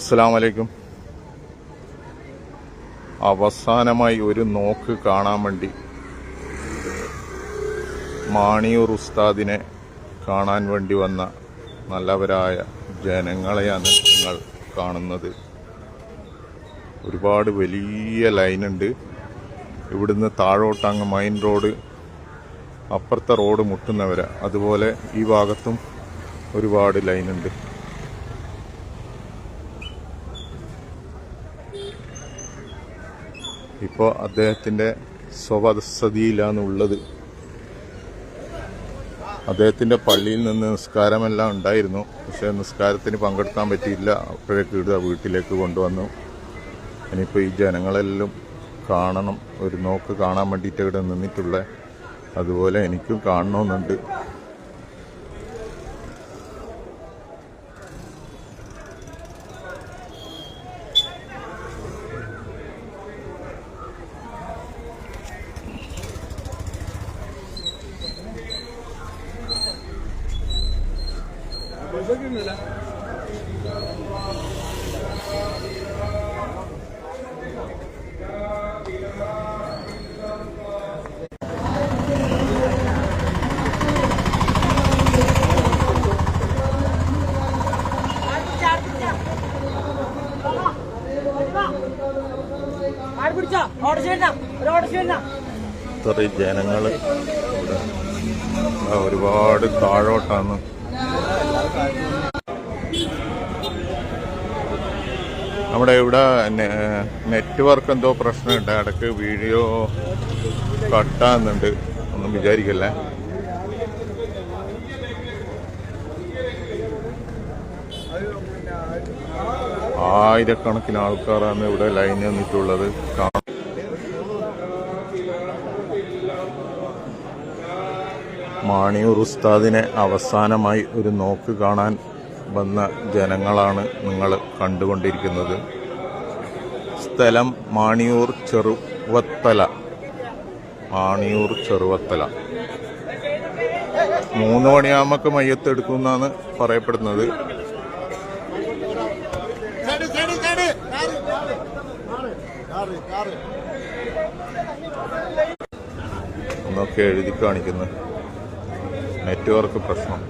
അസ്സാം വലൈക്കും അവസാനമായി ഒരു നോക്ക് കാണാൻ വേണ്ടി മാണിയൂർ ഉസ്താദിനെ കാണാൻ വേണ്ടി വന്ന നല്ലവരായ ജനങ്ങളെയാണ് നിങ്ങൾ കാണുന്നത്. ഒരുപാട് വലിയ ലൈനുണ്ട്. ഇവിടുന്ന് താഴോട്ട് അങ്ങ് മൈൻ റോഡ് അപ്പുറത്തെ റോഡ് മുട്ടുന്നവരാണ് അതുപോലെ ഈ ഭാഗത്തും ഒരുപാട് ലൈനുണ്ട്. ഇപ്പോൾ അദ്ദേഹത്തിന്റെ സ്വവസതിയിലാണ് ഉള്ളത് അദ്ദേഹത്തിന്റെ പള്ളിയിൽ നിന്ന് നിസ്കാരമെല്ലാം ഉണ്ടായിരുന്നു. പക്ഷേ നിസ്കാരത്തിന് പങ്കെടുക്കാൻ പറ്റിയില്ല. അപ്പോഴേക്ക് ഇടുക വീട്ടിലേക്ക് കൊണ്ടുവന്നു. ഇനിയിപ്പോൾ ഈ ജനങ്ങളെല്ലാം കാണണം. ഒരു നോക്ക് കാണാൻ വേണ്ടിയിട്ട് ഇവിടെ നിന്നിട്ടുള്ള അതുപോലെ എനിക്കും കാണണമെന്നുണ്ട് ആര് പിടിച്ചോ ഓട്ടോസ് വേണ്ട ഒരു ഓട്ടോസ് വേണ്ട ഇത്രയും ജനങ്ങൾ ഒരുപാട് താഴോട്ടാണ് നമ്മുടെ ഇവിടെ നെറ്റ്വർക്ക് എന്തോ പ്രശ്നമുണ്ട്. ഇടയ്ക്ക് വീഡിയോ കട്ടാകുന്നുണ്ട്. ഒന്നും വിചാരിക്കല്ലേ? ആയിരക്കണക്കിന് ആൾക്കാരാണ് ഇവിടെ ലൈനിൽ നിന്നിട്ടുള്ളത്. കാണാൻ മാണിയൂർ ഉസ്താദിനെ അവസാനമായി ഒരു നോക്ക് കാണാൻ വന്ന ജനങ്ങളാണ് നിങ്ങൾ കണ്ടുകൊണ്ടിരിക്കുന്നത്. സ്ഥലം മാണിയൂർ ചെറുവത്തല. മാണിയൂർ ചെറുവത്തല. മൂന്ന് മണിയാകുമ്പോൾ മയ്യത്തെടുക്കുമെന്നാണ് പറയപ്പെടുന്നത്. എന്നൊക്കെ എഴുതി കാണിക്കുന്നു. നെറ്റ്വർക്ക് പ്രശ്നം.